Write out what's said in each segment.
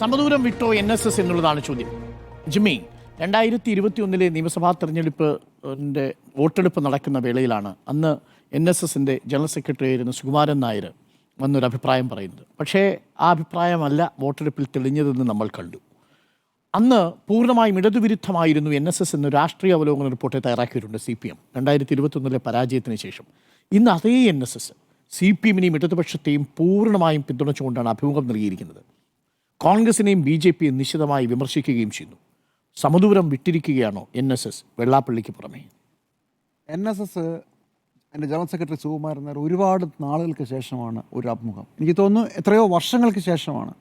സമദൂരം വിട്ടോ N S S എന്നുള്ളതാണ് ചോദ്യം. ജിമ്മി രണ്ടായിരത്തി ഇരുപത്തി ഒന്നിലെ നിയമസഭാ തിരഞ്ഞെടുപ്പന്റെ വോട്ടെടുപ്പ് നടക്കുന്ന വേളയിലാണ് അന്ന് എൻ എസ് എസിന്റെ ജനറൽ സെക്രട്ടറി ആയിരുന്ന സുകുമാരൻ നായർ വന്നൊരു അഭിപ്രായം പറയുന്നത്. പക്ഷേ ആ അഭിപ്രായമല്ല വോട്ടെടുപ്പിൽ തെളിഞ്ഞതെന്ന് നമ്മൾ കണ്ടു. അന്ന് പൂർണമായും ഇടതുവിരുദ്ധമായിരുന്നു എൻ എസ് എസ് എന്ന രാഷ്ട്രീയ അവലോകന റിപ്പോർട്ട് തയ്യാറാക്കിയിട്ടുണ്ട് സി പി എം. രണ്ടായിരത്തി ഇരുപത്തൊന്നിലെ പരാജയത്തിന് ശേഷം ഇന്ന് അതേ N S S C P എമ്മിനെയും ഇടതുപക്ഷത്തെയും പൂർണമായും പിന്തുണച്ചുകൊണ്ടാണ് അഭിമുഖം നൽകിയിരിക്കുന്നത്. കോൺഗ്രസിനെയും ബി ജെ പിയും നിശിതമായി വിമർശിക്കുകയും ചെയ്യുന്നു. സമദൂരം വിട്ടിരിക്കുകയാണോ എൻ എസ് എസ് വെള്ളാപ്പള്ളിക്ക് പുറമേ? എൻ എസ് എസ് എന്റെ ജനറൽ സെക്രട്ടറി സുകുമാരൻ നായർ ഒരുപാട് നാളുകൾക്ക് ശേഷമാണ് ഒരു അഭിമുഖം. എനിക്ക് തോന്നുന്നു എത്രയോ വർഷങ്ങൾക്ക് ശേഷമാണ്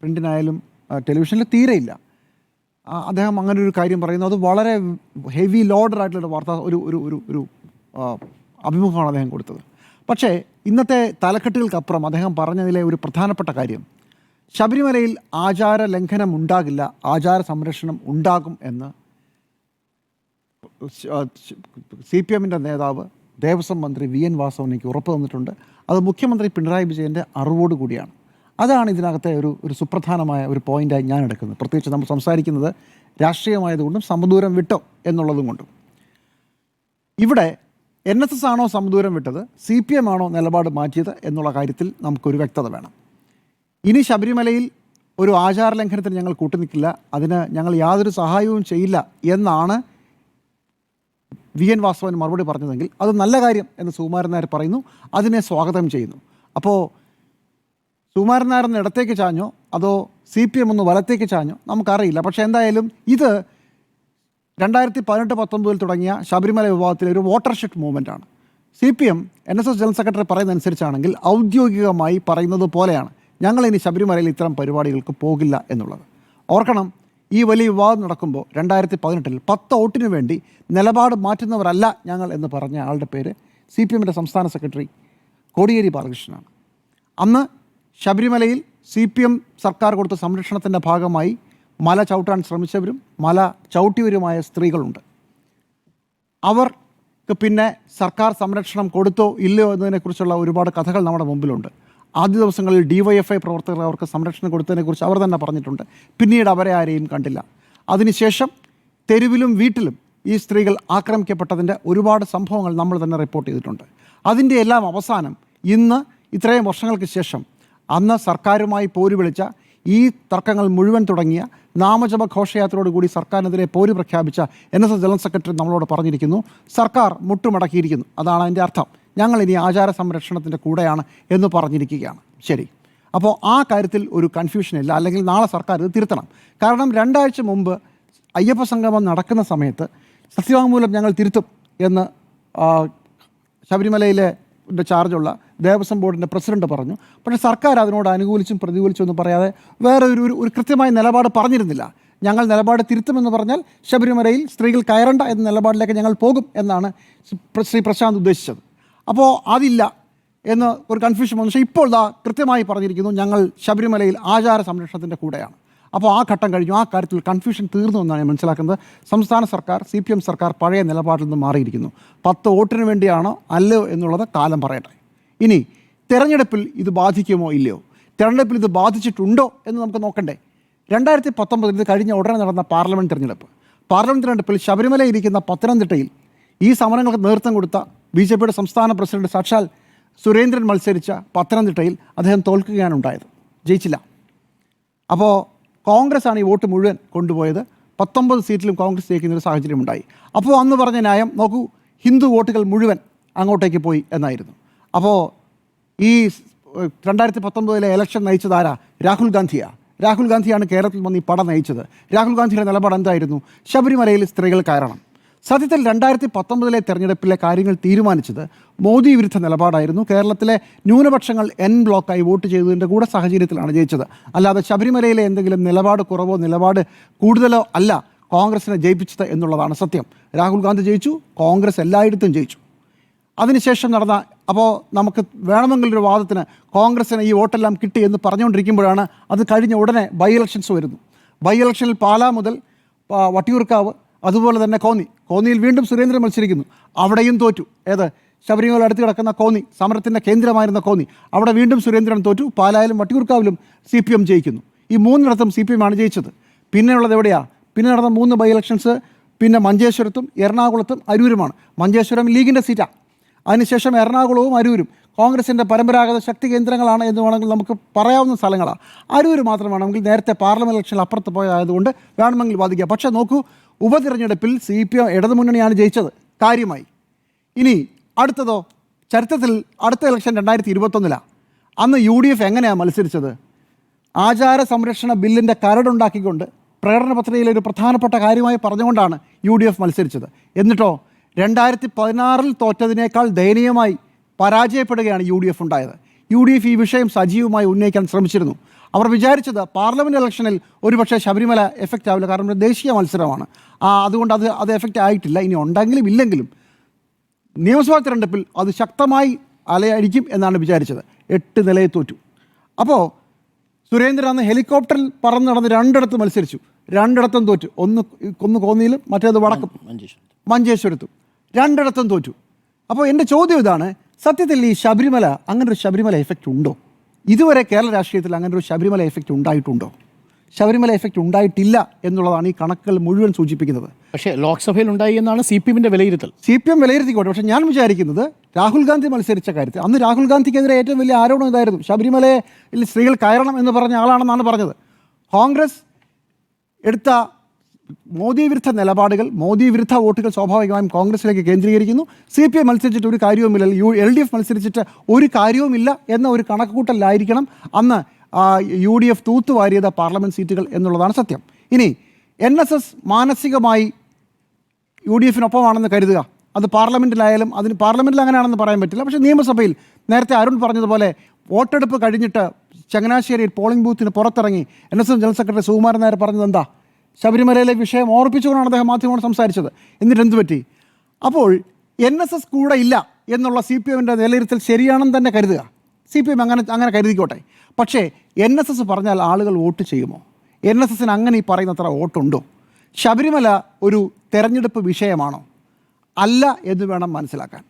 പ്രിന്റിനായാലും ടെലിവിഷനിൽ തീരെയില്ല. അദ്ദേഹം അങ്ങനെ ഒരു കാര്യം പറയുന്നു. അത് വളരെ ഹെവി ലോഡർ ആയിട്ടുള്ള വാർത്ത ഒരു ഒരു ഒരു ഒരു അഭിമുഖമാണ് അദ്ദേഹം കൊടുത്തത്. പക്ഷേ ഇന്നത്തെ തലക്കെട്ടുകൾക്കപ്പുറം അദ്ദേഹം പറഞ്ഞതിലെ ഒരു പ്രധാനപ്പെട്ട കാര്യം ശബരിമലയിൽ ആചാര ലംഘനം ഉണ്ടാകില്ല ആചാര സംരക്ഷണം ഉണ്ടാകും എന്ന് സി പി എമ്മിന്റെ നേതാവ് ദേവസ്വം മന്ത്രി വി എൻ വാസവനിക്ക് ഉറപ്പ് തന്നിട്ടുണ്ട്. അത് മുഖ്യമന്ത്രി പിണറായി വിജയന്റെ അറിവോട് കൂടിയാണ്. അതാണ് ഇതിനകത്തെ ഒരു ഒരു സുപ്രധാനമായ ഒരു പോയിന്റായി ഞാൻ എടുക്കുന്നത്. പ്രത്യേകിച്ച് നമ്മൾ സംസാരിക്കുന്നത് രാഷ്ട്രീയമായതുകൊണ്ടും സമദൂരം വിട്ടോ എന്നുള്ളതും കൊണ്ടും. ഇവിടെ എൻ എസ് എസ് ആണോ സമദൂരം വിട്ടത് സി പി എം ആണോ നിലപാട് മാറ്റിയത് എന്നുള്ള കാര്യത്തിൽ നമുക്കൊരു വ്യക്തത വേണം. ഇനി ശബരിമലയിൽ ഒരു ആചാര ലംഘനത്തിന് ഞങ്ങൾ കൂട്ടുനിൽക്കില്ല. അതിന് ഞങ്ങൾ യാതൊരു സഹായവും ചെയ്യില്ല എന്നാണ് വി എൻ വാസവൻ മറുപടി പറഞ്ഞതെങ്കിൽ അത് നല്ല കാര്യം എന്ന് സുകുമാരൻ നായർ പറയുന്നു. അതിനെ സ്വാഗതം ചെയ്യുന്നു. അപ്പോൾ സുകുമാരൻ നായർ ഒന്ന് ഇടത്തേക്ക് ചാഞ്ഞോ? അതോ സി പി എം ഒന്ന് വലത്തേക്ക് ചാഞ്ഞോ? നമുക്കറിയില്ല. പക്ഷേ എന്തായാലും ഇത് രണ്ടായിരത്തി പതിനെട്ട് പത്തൊമ്പതിൽ തുടങ്ങിയ ശബരിമല വിഭാഗത്തിലെ ഒരു വാട്ടർഷെഡ് മൂവ്മെന്റ് ആണ്. C P M N S S general secretary പറയുന്നതനുസരിച്ചാണെങ്കിൽ ഔദ്യോഗികമായി പറയുന്നത് പോലെയാണ്. ഞങ്ങൾ ഇനി ശബരിമലയിൽ ഇത്തരം പരിപാടികൾക്ക് പോകില്ല എന്നുള്ളത്. ഓർക്കണം ഈ വലിയ വിവാദം നടക്കുമ്പോൾ രണ്ടായിരത്തി പതിനെട്ടിൽ പത്ത് വോട്ടിന് വേണ്ടി നിലപാട് മാറ്റുന്നവരല്ല ഞങ്ങൾ എന്ന് പറഞ്ഞ ആളുടെ പേര് സി പി എമ്മിന്റെ സംസ്ഥാന സെക്രട്ടറി കോടിയേരി ബാലകൃഷ്ണനാണ്. അന്ന് ശബരിമലയിൽ സി പി എം സർക്കാർ കൊടുത്ത സംരക്ഷണത്തിന്റെ ഭാഗമായി മല ചവിട്ടാൻ ശ്രമിച്ചവരും മല ചവിട്ടിയവരുമായ സ്ത്രീകളുണ്ട്. അവർക്ക് പിന്നെ സർക്കാർ സംരക്ഷണം കൊടുത്തോ ഇല്ലയോ എന്നതിനെക്കുറിച്ചുള്ള ഒരുപാട് കഥകൾ നമ്മുടെ മുമ്പിലുണ്ട്. ആദ്യ ദിവസങ്ങളിൽ ഡിവൈഎഫ്ഐ പ്രവർത്തകർ അവർക്ക് സംരക്ഷണം കൊടുത്തതിനെക്കുറിച്ച് അവർ തന്നെ പറഞ്ഞിട്ടുണ്ട്. പിന്നീട് അവരെ ആരെയും കണ്ടില്ല. അതിനുശേഷം തെരുവിലും വീട്ടിലും ഈ സ്ത്രീകൾ ആക്രമിക്കപ്പെട്ടതിന്റെ ഒരുപാട് സംഭവങ്ങൾ നമ്മൾ തന്നെ റിപ്പോർട്ട് ചെയ്തിട്ടുണ്ട്. അതിന്റെ എല്ലാം അവസാനം ഇന്ന് ഇത്രയും വർഷങ്ങൾക്ക് ശേഷം അന്ന് സർക്കാരുമായി പോര് വിളിച്ച ഈ തർക്കങ്ങൾ മുഴുവൻ തുടങ്ങിയ നാമജപ ഘോഷയാത്രയോട് കൂടി സർക്കാരിനെതിരെ പോര് പ്രഖ്യാപിച്ച N S S general secretary നമ്മളോട് പറഞ്ഞിരിക്കുന്നു. സർക്കാർ മുട്ടുമടക്കിയിരിക്കുന്നു. അതാണ് അതിന്റെ അർത്ഥം. ഞങ്ങൾ ഇനി ആചാര സംരക്ഷണത്തിന്റെ കൂടെയാണ് എന്ന് പറഞ്ഞിരിക്കുകയാണ്. ശരി. അപ്പോൾ ആ കാര്യത്തിൽ ഒരു കൺഫ്യൂഷൻ ഇല്ല. അല്ലെങ്കിൽ നാളെ സർക്കാർ ഇത് തിരുത്തണം. കാരണം രണ്ടാഴ്ച മുമ്പ് അയ്യപ്പ സംഗമം നടക്കുന്ന സമയത്ത് സത്യവാങ്മൂലം ഞങ്ങൾ തിരുത്തും എന്ന് ശബരിമലയിലെ ചാർജുള്ള ദേവസ്വം ബോർഡിന്റെ പ്രസിഡന്റ് പറഞ്ഞു. പക്ഷേ സർക്കാർ അതിനോട് അനുകൂലിച്ചും പ്രതികൂലിച്ചും ഒന്നും പറയാതെ വേറെ ഒരു ഒരു- കൃത്യമായ നിലപാട് പറഞ്ഞിരുന്നില്ല. ഞങ്ങൾ നിലപാട് തിരുത്തുമെന്ന് പറഞ്ഞാൽ ശബരിമലയിൽ സ്ത്രീകൾ കയറണ്ട എന്ന നിലപാടിലേക്ക് ഞങ്ങൾ പോകും എന്നാണ് ശ്രീ പ്രശാന്ത് ഉദ്ദേശിച്ചത്. അപ്പോൾ അതില്ല എന്ന് ഒരു കൺഫ്യൂഷൻ വന്നു. പക്ഷേ ഇപ്പോൾ ദാ കൃത്യമായി പറഞ്ഞിരിക്കുന്നു ഞങ്ങൾ ശബരിമലയിൽ ആചാര സംരക്ഷണത്തിന്റെ കൂടെയാണ്. അപ്പോൾ ആ ഘട്ടം കഴിഞ്ഞു. ആ കാര്യത്തിൽ കൺഫ്യൂഷൻ തീർന്നു എന്നാണ് ഞാൻ മനസ്സിലാക്കുന്നത്. സംസ്ഥാന സർക്കാർ സി പി എം സർക്കാർ പഴയ നിലപാടിൽ നിന്ന് മാറിയിരിക്കുന്നു. പത്ത് വോട്ടിന് വേണ്ടിയാണോ അല്ലയോ എന്നുള്ളത് കാലം പറയട്ടെ. ഇനി തെരഞ്ഞെടുപ്പിൽ ഇത് ബാധിക്കുമോ ഇല്ലയോ? തെരഞ്ഞെടുപ്പിൽ ഇത് ബാധിച്ചിട്ടുണ്ടോ എന്ന് നമുക്ക് നോക്കണ്ടേ. രണ്ടായിരത്തി പത്തൊമ്പതിൽ ഇത് കഴിഞ്ഞ ഉടനെ നടന്ന പാർലമെന്റ് തെരഞ്ഞെടുപ്പ്. പാർലമെന്റ് തെരഞ്ഞെടുപ്പിൽ ശബരിമല ഇരിക്കുന്ന പത്തനംതിട്ടയിൽ ഈ സമരങ്ങൾക്ക് നേതൃത്വം കൊടുത്ത ബി ജെ പിയുടെ സംസ്ഥാന പ്രസിഡന്റ് സാക്ഷാൽ സുരേന്ദ്രൻ മത്സരിച്ച പത്തനംതിട്ടയിൽ അദ്ദേഹം തോൽക്കുകയാണ് ഉണ്ടായത്. ജയിച്ചില്ല. അപ്പോൾ കോൺഗ്രസ് ആണ് ഈ വോട്ട് മുഴുവൻ കൊണ്ടുപോയത്. പത്തൊമ്പത് സീറ്റിലും കോൺഗ്രസ് ജയിക്കുന്ന ഒരു സാഹചര്യം ഉണ്ടായി അപ്പോൾ അന്ന് പറഞ്ഞ ന്യായം നോക്കൂ ഹിന്ദു വോട്ടുകൾ മുഴുവൻ അങ്ങോട്ടേക്ക് പോയി എന്നായിരുന്നു. അപ്പോൾ ഈ രണ്ടായിരത്തി പത്തൊമ്പതിലെ ഇലക്ഷൻ നയിച്ചതാരാ രാഹുൽ ഗാന്ധിയാണ് രാഹുൽ ഗാന്ധിയാണ് കേരളത്തിൽ വന്ന് ഈ പട നയിച്ചത്. രാഹുൽ ഗാന്ധിയുടെ നിലപാട് എന്തായിരുന്നു? ശബരിമലയിൽ സ്ത്രീകൾ കയറണം. സത്യത്തിൽ രണ്ടായിരത്തി പത്തൊമ്പതിലെ തെരഞ്ഞെടുപ്പിലെ കാര്യങ്ങൾ തീരുമാനിച്ചത് മോദി വിരുദ്ധ നിലപാടായിരുന്നു. കേരളത്തിലെ ന്യൂനപക്ഷങ്ങൾ എൻ ബ്ലോക്കായി വോട്ട് ചെയ്തതിന്റെ കൂടെ സാഹചര്യത്തിലാണ് ജയിച്ചത്. അല്ലാതെ ശബരിമലയിലെ എന്തെങ്കിലും നിലപാട് കുറവോ നിലപാട് കൂടുതലോ അല്ല കോൺഗ്രസിനെ ജയിപ്പിച്ചത് എന്നുള്ളതാണ് സത്യം. രാഹുൽ ഗാന്ധി ജയിച്ചു കോൺഗ്രസ് എല്ലായിടത്തും ജയിച്ചു. അതിനുശേഷം നടന്ന അപ്പോൾ നമുക്ക് വേണമെങ്കിൽ ഒരു വാദത്തിന് കോൺഗ്രസ്സിന് ഈ വോട്ടെല്ലാം കിട്ടി എന്ന് പറഞ്ഞുകൊണ്ടിരിക്കുമ്പോഴാണ് അത് കഴിഞ്ഞ ഉടനെ ബൈ ഇലക്ഷൻസ് വരുന്നു. ബൈ ഇലക്ഷനിൽ പാലാ മുതൽ വട്ടിയൂർക്കാവ് അതുപോലെ തന്നെ കോന്നി. കോന്നിയിൽ വീണ്ടും സുരേന്ദ്രൻ മത്സരിക്കുന്നു. അവിടെയും തോറ്റു. ഏത്? ശബരിമല അടുത്ത് കിടക്കുന്ന കോന്നി. സമരത്തിന്റെ കേന്ദ്രമായിരുന്ന കോന്നി. അവിടെ വീണ്ടും സുരേന്ദ്രൻ തോറ്റു. പാലായാലും വട്ടിയൂർക്കാവിലും സി പി എം ജയിക്കുന്നു. ഈ മൂന്നിടത്തും സി പി എം ആണ് ജയിച്ചത്. പിന്നെയുള്ളത് എവിടെയാണ് എവിടെയാ? പിന്നെ നടന്ന മൂന്ന് ബൈ ഇലക്ഷൻസ് പിന്നെ മഞ്ചേശ്വരത്തും എറണാകുളത്തും അരൂരുമാണ്. മഞ്ചേശ്വരം ലീഗിന്റെ സീറ്റാണ് അതിനുശേഷം എറണാകുളവും അരൂരും. കോൺഗ്രസിന്റെ പരമ്പരാഗത ശക്തി കേന്ദ്രങ്ങളാണ് എന്ന് വേണമെങ്കിൽ നമുക്ക് പറയാവുന്ന സ്ഥലങ്ങളാണ് അരൂർ മാത്രമാണെങ്കിൽ നേരത്തെ പാർലമെന്റ് ഇലക്ഷനിൽ അപ്പുറത്ത് പോയതുകൊണ്ട് വേണമെങ്കിൽ ബാധിക്കുക പക്ഷേ നോക്കൂ ഉപതിരഞ്ഞെടുപ്പിൽ സി പി എം ഇടതുമുന്നണിയാണ് ജയിച്ചത്. കാര്യമായി. ഇനി അടുത്തതോ ചരിത്രത്തിൽ അടുത്ത ഇലക്ഷൻ രണ്ടായിരത്തി ഇരുപത്തൊന്നിലാണ് അന്ന് യു ഡി എഫ് എങ്ങനെയാണ് മത്സരിച്ചത്? ആചാര സംരക്ഷണ ബില്ലിന്റെ കരടുണ്ടാക്കിക്കൊണ്ട് പ്രകടന പത്രികയിലെ ഒരു പ്രധാനപ്പെട്ട കാര്യമായി പറഞ്ഞുകൊണ്ടാണ് യു ഡി എഫ് മത്സരിച്ചത്. എന്നിട്ടോ രണ്ടായിരത്തി പതിനാറിൽ തോറ്റതിനേക്കാൾ ദയനീയമായി പരാജയപ്പെടുകയാണ് യു ഡി എഫ് ഉണ്ടായത്. യു ഡി എഫ് ഈ വിഷയം സജീവമായി ഉന്നയിക്കാൻ ശ്രമിച്ചിരുന്നു. അവർ വിചാരിച്ചത് പാർലമെന്റ് ഇലക്ഷനിൽ ഒരുപക്ഷെ ശബരിമല എഫക്റ്റ് ആവില്ല. കാരണം ഒരു ദേശീയ മത്സരമാണ്. ആ, അതുകൊണ്ട് അത് അത് എഫക്റ്റ് ആയിട്ടില്ല. ഇനി ഉണ്ടെങ്കിലും ഇല്ലെങ്കിലും നിയമസഭാ തിരഞ്ഞെടുപ്പിൽ അത് ശക്തമായി അലയടിക്കും എന്നാണ് വിചാരിച്ചത്. എട്ട് നിലയെ തോറ്റു. അപ്പോൾ സുരേന്ദ്രൻ അന്ന് ഹെലികോപ്റ്ററിൽ പറന്ന് നടന്ന് രണ്ടിടത്ത് മത്സരിച്ചു. രണ്ടിടത്തും തോറ്റു. ഒന്ന് ഒന്ന് കോന്നിയിലും മറ്റേത് വടക്കും മഞ്ചേശ്വരം മഞ്ചേശ്വരത്തും. രണ്ടിടത്തും തോറ്റു. അപ്പോൾ എന്റെ ചോദ്യം ഇതാണ് സത്യത്തിൽ ഈ ശബരിമല അങ്ങനെ ഒരു ശബരിമല എഫക്റ്റ് ഉണ്ടോ? ഇതുവരെ കേരള രാഷ്ട്രീയത്തിൽ അങ്ങനെ ഒരു ശബരിമല എഫക്റ്റ് ഉണ്ടായിട്ടുണ്ടോ? ശബരിമല എഫക്റ്റ് ഉണ്ടായിട്ടില്ല എന്നുള്ളതാണ് ഈ കണക്കുകൾ മുഴുവൻ സൂചിപ്പിക്കുന്നത്. പക്ഷേ ലോക്സഭയിൽ ഉണ്ടായി എന്നാണ് സി പി എമ്മിന്റെ വിലയിരുത്തൽ. സി പി എം വിലയിരുത്തിക്കോട്ടെ. പക്ഷേ ഞാൻ വിചാരിക്കുന്നത് രാഹുൽ ഗാന്ധി മത്സരിച്ച കാര്യത്തിൽ അന്ന് രാഹുൽ ഗാന്ധിക്കെതിരെ ഏറ്റവും വലിയ ആരോപണം ഇതായിരുന്നു. ശബരിമലയിൽ സ്ത്രീകൾ കയറണം എന്ന് പറഞ്ഞ ആളാണെന്നാണ് പറഞ്ഞത്. കോൺഗ്രസ് എടുത്ത മോദി വിരുദ്ധ നിലപാടുകൾ മോദി വിരുദ്ധ വോട്ടുകൾ സ്വാഭാവികമായും കോൺഗ്രസിലേക്ക് കേന്ദ്രീകരിക്കുന്നു. സി പി ഐ മത്സരിച്ചിട്ട് ഒരു കാര്യവുമില്ല യു എൽ ഡി എഫ് മത്സരിച്ചിട്ട് ഒരു കാര്യവുമില്ല എന്ന ഒരു കണക്കുകൂട്ടലായിരിക്കണം അന്ന് യു ഡി എഫ് തൂത്തുവാരിയത് പാർലമെന്റ് സീറ്റുകൾ എന്നുള്ളതാണ് സത്യം. ഇനി എൻ എസ് എസ് മാനസികമായി യു ഡി എഫിനൊപ്പമാണെന്ന് കരുതുക. അത് പാർലമെന്റിലായാലും അതിന് പാർലമെന്റിൽ അങ്ങനെയാണെന്ന് പറയാൻ പറ്റില്ല. പക്ഷേ നിയമസഭയിൽ നേരത്തെ അരുൺ പറഞ്ഞതുപോലെ വോട്ടെടുപ്പ് കഴിഞ്ഞിട്ട് ചങ്ങനാശ്ശേരിയിൽ പോളിംഗ് ബൂത്തിന് പുറത്തിറങ്ങി N S S general secretary Sukumaran Nair പറഞ്ഞത് എന്താ ശബരിമലയിലെ വിഷയം ഓർപ്പിച്ചുകൊണ്ടാണ് അദ്ദേഹം മാധ്യമങ്ങളോട് സംസാരിച്ചത്. എന്നിട്ട് എന്ത് പറ്റി? അപ്പോൾ എൻ എസ് എസ് കൂടെ ഇല്ല എന്നുള്ള സി പി എമ്മിന്റെ വിലയിരുത്തൽ ശരിയാണെന്ന് തന്നെ കരുതുക. സി പി എം അങ്ങനെ അങ്ങനെ കരുതിക്കോട്ടെ. പക്ഷേ എൻ എസ് എസ് പറഞ്ഞാൽ ആളുകൾ വോട്ട് ചെയ്യുമോ? എൻ എസ് എസിന് അങ്ങനെ ഈ പറയുന്നത്ര വോട്ടുണ്ടോ? ശബരിമല ഒരു തെരഞ്ഞെടുപ്പ് വിഷയമാണോ? അല്ല എന്ന് വേണം മനസ്സിലാക്കാൻ.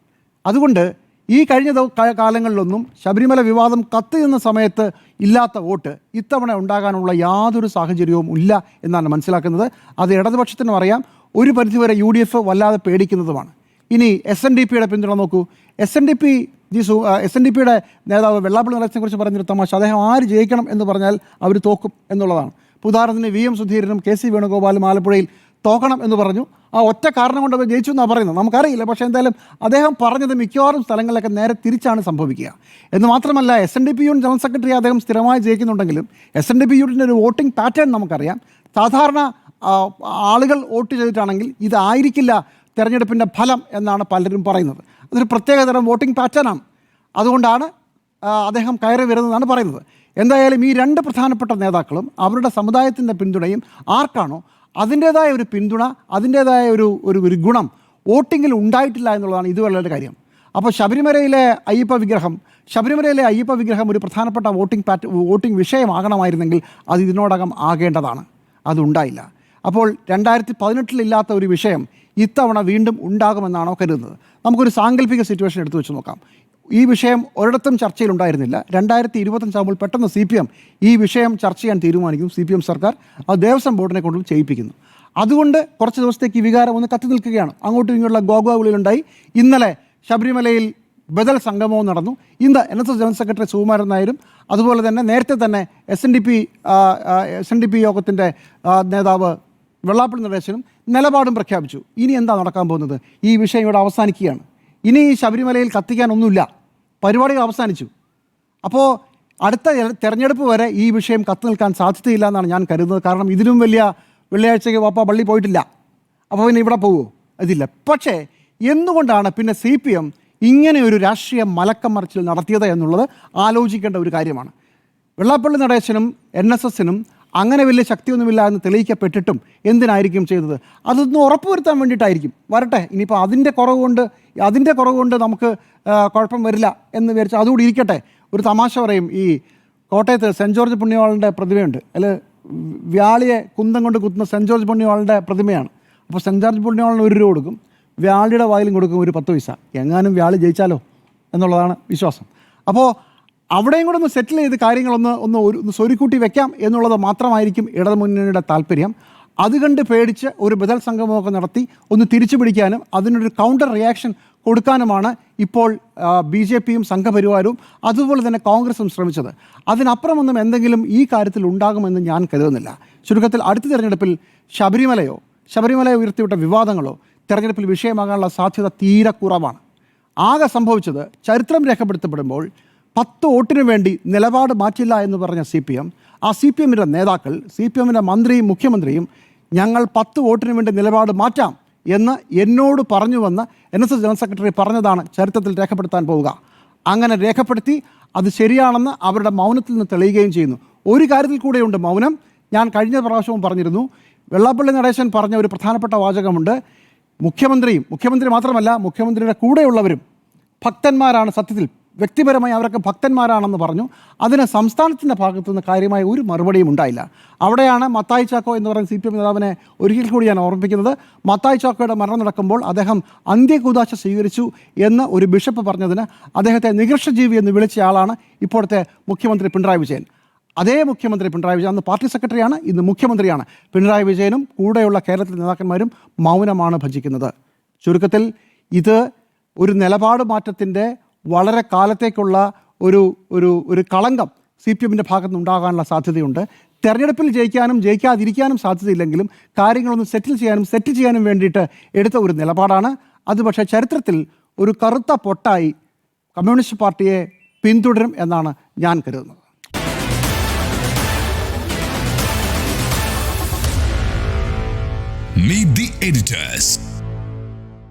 അതുകൊണ്ട് ഈ കഴിഞ്ഞ കാലങ്ങളിലൊന്നും ശബരിമല വിവാദം കത്തിയുന്ന സമയത്ത് ഇല്ലാത്ത വോട്ട് ഇത്തവണ ഉണ്ടാകാനുള്ള യാതൊരു സാഹചര്യവും ഇല്ല എന്നാണ് മനസ്സിലാക്കുന്നത്. അത് ഇടതുപക്ഷത്തിനും അറിയാം. ഒരു പരിധിവരെ യു ഡി എഫ് വല്ലാതെ പേടിക്കുന്നതുമാണ്. ഇനി എസ് എൻ ഡി പിയുടെ പിന്തുണ നോക്കൂ. S N D P G സു എസ് എൻ ഡി പിയുടെ നേതാവ് വെള്ളാപ്പള്ളി നടേശനെ കുറിച്ച് പറഞ്ഞൊരു തമാശ. അദ്ദേഹം ആര് ജയിക്കണം എന്ന് പറഞ്ഞാൽ അവർ തോക്കും എന്നുള്ളതാണ്. ഉദാഹരണത്തിന് വി എം സുധീരനും കെ സി വേണുഗോപാലും ആലപ്പുഴയിൽ തോക്കണം എന്ന് പറഞ്ഞു. ആ ഒറ്റ കാരണം കൊണ്ട് അവർ ജയിച്ചു എന്നാണ് പറയുന്നത്. നമുക്കറിയില്ല. പക്ഷേ എന്തായാലും അദ്ദേഹം പറഞ്ഞത് മിക്കവാറും സ്ഥലങ്ങളിലൊക്കെ നേരെ തിരിച്ചാണ് സംഭവിക്കുക. എന്ന് മാത്രമല്ല S N D P unit general secretary അദ്ദേഹം സ്ഥിരമായി ജയിക്കുന്നുണ്ടെങ്കിലും എസ് എൻ ഡി പി യൂണിറ്റിന്റെ ഒരു വോട്ടിംഗ് പാറ്റേൺ നമുക്കറിയാം. സാധാരണ ആളുകൾ വോട്ട് ചെയ്തിട്ടാണെങ്കിൽ ഇതായിരിക്കില്ല തെരഞ്ഞെടുപ്പിന്റെ ഫലം എന്നാണ് പലരും പറയുന്നത്. അതൊരു പ്രത്യേകതരം വോട്ടിംഗ് പാറ്റേണാണ് അതുകൊണ്ടാണ് അദ്ദേഹം കയറി വരുന്നതെന്നാണ് പറയുന്നത്. എന്തായാലും ഈ രണ്ട് പ്രധാനപ്പെട്ട നേതാക്കളും അവരുടെ സമുദായത്തിന്റെ പിന്തുണയും ആർക്കാണോ അതിന്റേതായ ഒരു പിന്തുണ അതിന്റേതായ ഒരു ഒരു ഒരു ഗുണം വോട്ടിങ്ങിൽ ഉണ്ടായിട്ടില്ല എന്നുള്ളതാണ് ഇതുവരെയുള്ള കാര്യം. അപ്പോൾ ശബരിമലയിലെ അയ്യപ്പ വിഗ്രഹം ശബരിമലയിലെ അയ്യപ്പ വിഗ്രഹം ഒരു പ്രധാനപ്പെട്ട വോട്ടിംഗ് പാറ്റ് വോട്ടിംഗ് വിഷയമാകണമായിരുന്നെങ്കിൽ അത് ഇതിനോടകം ആകേണ്ടതാണ്. അതുണ്ടായില്ല അപ്പോൾ രണ്ടായിരത്തി പതിനെട്ടിലില്ലാത്ത ഒരു വിഷയം ഇത്തവണ വീണ്ടും ഉണ്ടാകുമെന്നാണോ കരുതുന്നത്? നമുക്കൊരു സാങ്കല്പിക സിറ്റുവേഷൻ എടുത്തു വെച്ച് നോക്കാം. ഈ വിഷയം ഒരിടത്തും ചർച്ചയിലുണ്ടായിരുന്നില്ല രണ്ടായിരത്തി ഇരുപത്തഞ്ചാകുമ്പോൾ പെട്ടെന്ന് സി പി എം ഈ വിഷയം ചർച്ച ചെയ്യാൻ തീരുമാനിക്കും സി പി എം സർക്കാർ. അത് ദേവസ്വം ബോർഡിനെ കൊണ്ടും ചെയ്യിപ്പിക്കുന്നു. അതുകൊണ്ട് കുറച്ച് ദിവസത്തേക്ക് ഈ വികാരം ഒന്ന് കത്തി നിൽക്കുകയാണ്. അങ്ങോട്ടും ഇങ്ങോട്ടുള്ള ഗോഗോവിളിയിലുണ്ടായി ഇന്നലെ ശബരിമലയിൽ ബദൽ സംഗമവും നടന്നു. ഇന്ന് N S S general secretary Sukumaran നായരും അതുപോലെ തന്നെ നേരത്തെ തന്നെ S N D P S N D P യോഗത്തിന്റെ നേതാവ് വെള്ളാപ്പള്ളി നടേശനും നിലപാടും പ്രഖ്യാപിച്ചു. ഇനി എന്താ നടക്കാൻ പോകുന്നത്? ഈ വിഷയം ഇവിടെ അവസാനിക്കുകയാണ്. ഇനി ശബരിമലയിൽ കത്തിക്കാനൊന്നുമില്ല. പരിപാടികൾ അവസാനിച്ചു. അപ്പോൾ അടുത്ത തെരഞ്ഞെടുപ്പ് വരെ ഈ വിഷയം കത്തി നിൽക്കാൻ സാധ്യതയില്ല എന്നാണ് ഞാൻ കരുതുന്നത്. കാരണം ഇതിലും വലിയ വെള്ളിയാഴ്ചയ്ക്ക് വാപ്പ പള്ളി പോയിട്ടില്ല. അപ്പോൾ പിന്നെ ഇവിടെ പോകുമോ അതില്ല. പക്ഷേ എന്തുകൊണ്ടാണ് പിന്നെ സി പി എം ഇങ്ങനെ ഒരു രാഷ്ട്രീയ മലക്കം മറിച്ചിൽ നടത്തിയത് എന്നുള്ളത് ആലോചിക്കേണ്ട ഒരു കാര്യമാണ്. വെള്ളാപ്പള്ളി നടേശനും എൻ എസ് എസിനും അങ്ങനെ വലിയ ശക്തിയൊന്നുമില്ല എന്ന് തെളിയിക്കപ്പെട്ടിട്ടും എന്തിനായിരിക്കും ചെയ്തത്? അതൊന്ന് ഉറപ്പുവരുത്താൻ വേണ്ടിയിട്ടായിരിക്കും. വരട്ടെ ഇനിയിപ്പോൾ അതിന്റെ കുറവ് കൊണ്ട് അതിന്റെ കുറവ് കൊണ്ട് നമുക്ക് കുഴപ്പം വരില്ല എന്ന് വിചാരിച്ച് അതുകൂടി ഇരിക്കട്ടെ. ഒരു തമാശ പറയും ഈ കോട്ടയത്ത് സെന്റ് ജോർജ് പുണ്യവാളിന്റെ പ്രതിമയുണ്ട്. അതിൽ വ്യാളിയെ കുന്തം കൊണ്ട് കുത്തുന്ന സെന്റ് ജോർജ് പുണ്യവാളിന്റെ പ്രതിമയാണ്. അപ്പോൾ സെന്റ് ജോർജ് പുണ്യവാളിന് ഒരു രൂപ കൊടുക്കും വ്യാളിയുടെ വായിലും കൊടുക്കും ഒരു പത്ത് പൈസ. എങ്ങാനും വ്യാളി ജയിച്ചാലോ എന്നുള്ളതാണ് വിശ്വാസം. അപ്പോൾ അവിടെയും കൂടെ ഒന്ന് സെറ്റിൽ ചെയ്ത് കാര്യങ്ങളൊന്ന് ഒന്ന് ഒരു ഒന്ന് സ്വരുക്കൂട്ടി വെക്കാം എന്നുള്ളത് മാത്രമായിരിക്കും ഇടതുമുന്നണിയുടെ താല്പര്യം. അത് കണ്ട് പേടിച്ച് ഒരു ബദൽ സംഗമമൊക്കെ നടത്തി ഒന്ന് തിരിച്ചു പിടിക്കാനും അതിനൊരു കൗണ്ടർ റിയാക്ഷൻ കൊടുക്കാനുമാണ് ഇപ്പോൾ ബി ജെ പിയും സംഘപരിവാരവും അതുപോലെ തന്നെ കോൺഗ്രസും ശ്രമിച്ചത്. അതിനപ്പുറമൊന്നും എന്തെങ്കിലും ഈ കാര്യത്തിൽ ഉണ്ടാകുമെന്ന് ഞാൻ കരുതുന്നില്ല. ചുരുക്കത്തിൽ അടുത്ത തിരഞ്ഞെടുപ്പിൽ ശബരിമലയോ ശബരിമല ഉയർത്തിവിട്ട വിവാദങ്ങളോ തെരഞ്ഞെടുപ്പിൽ വിഷയമാകാനുള്ള സാധ്യത തീരെ കുറവാണ്. ആകെ സംഭവിച്ചത് ചരിത്രം രേഖപ്പെടുത്തപ്പെടുമ്പോൾ പത്ത് വോട്ടിന് വേണ്ടി നിലപാട് മാറ്റില്ല എന്ന് പറഞ്ഞ സി പി എം ആ സി പി എമ്മിന്റെ നേതാക്കൾ സി പി എമ്മിന്റെ മന്ത്രിയും മുഖ്യമന്ത്രിയും ഞങ്ങൾ പത്ത് വോട്ടിന് വേണ്ടി നിലപാട് മാറ്റാം എന്ന് എന്നോട് പറഞ്ഞു വന്ന് N S S general secretary പറഞ്ഞതാണ് ചരിത്രത്തിൽ രേഖപ്പെടുത്താൻ പോവുക. അങ്ങനെ രേഖപ്പെടുത്തി അത് ശരിയാണെന്ന് അവരുടെ മൗനത്തിൽ നിന്ന് തെളിയുകയും ചെയ്യുന്നു. ഒരു കാര്യത്തിൽ കൂടെയുണ്ട് മൗനം. ഞാൻ കഴിഞ്ഞ പ്രാവശ്യവും പറഞ്ഞിരുന്നു. വെള്ളാപ്പള്ളി നടേശൻ പറഞ്ഞ ഒരു പ്രധാനപ്പെട്ട വാചകമുണ്ട്. മുഖ്യമന്ത്രിയും മുഖ്യമന്ത്രി മാത്രമല്ല മുഖ്യമന്ത്രിയുടെ കൂടെയുള്ളവരും ഭക്തന്മാരാണ് സത്യത്തിൽ വ്യക്തിപരമായി അവരൊക്കെ ഭക്തന്മാരാണെന്ന് പറഞ്ഞു. അതിന് സംസ്ഥാനത്തിന്റെ ഭാഗത്തു നിന്ന് കാര്യമായ ഒരു മറുപടിയും ഉണ്ടായില്ല. അവിടെയാണ് മത്തായി ചാക്കോ എന്ന് പറയുന്ന സി പി എം നേതാവിനെ ഒരിക്കൽ കൂടി ഞാൻ ഓർമ്മിപ്പിക്കുന്നത്. മത്തായി ചാക്കോയുടെ മരണം നടക്കുമ്പോൾ അദ്ദേഹം അന്ത്യകൂതാശ സ്വീകരിച്ചു എന്ന് ഒരു ബിഷപ്പ് പറഞ്ഞതിന് അദ്ദേഹത്തെ നികർഷജീവി എന്ന് വിളിച്ച ആളാണ് ഇപ്പോഴത്തെ മുഖ്യമന്ത്രി പിണറായി വിജയൻ. അതേ മുഖ്യമന്ത്രി പിണറായി വിജയൻ അന്ന് പാർട്ടി സെക്രട്ടറിയാണ് ഇന്ന് മുഖ്യമന്ത്രിയാണ്. പിണറായി വിജയനും കൂടെയുള്ള കേരളത്തിലെ നേതാക്കന്മാരും മൗനമാണ് ഭജിക്കുന്നത്. ചുരുക്കത്തിൽ ഇത് ഒരു നിലപാട് മാറ്റത്തിന്റെ വളരെ കാലത്തേക്കുള്ള ഒരു ഒരു ഒരു കളങ്കം സി പി എമ്മിന്റെ ഭാഗത്തുനിന്ന് ഉണ്ടാകാനുള്ള സാധ്യതയുണ്ട്. തെരഞ്ഞെടുപ്പിൽ ജയിക്കാനും ജയിക്കാതിരിക്കാനും സാധ്യതയില്ലെങ്കിലും കാര്യങ്ങളൊന്ന് സെറ്റിൽ ചെയ്യാനും സെറ്റ് ചെയ്യാനും വേണ്ടിയിട്ട് എടുത്ത ഒരു നിലപാടാണ്. അത് പക്ഷേ ചരിത്രത്തിൽ ഒരു കറുത്ത പൊട്ടായി കമ്മ്യൂണിസ്റ്റ് പാർട്ടിയെ പിന്തുടരും എന്നാണ് ഞാൻ കരുതുന്നത്. Meet the editors.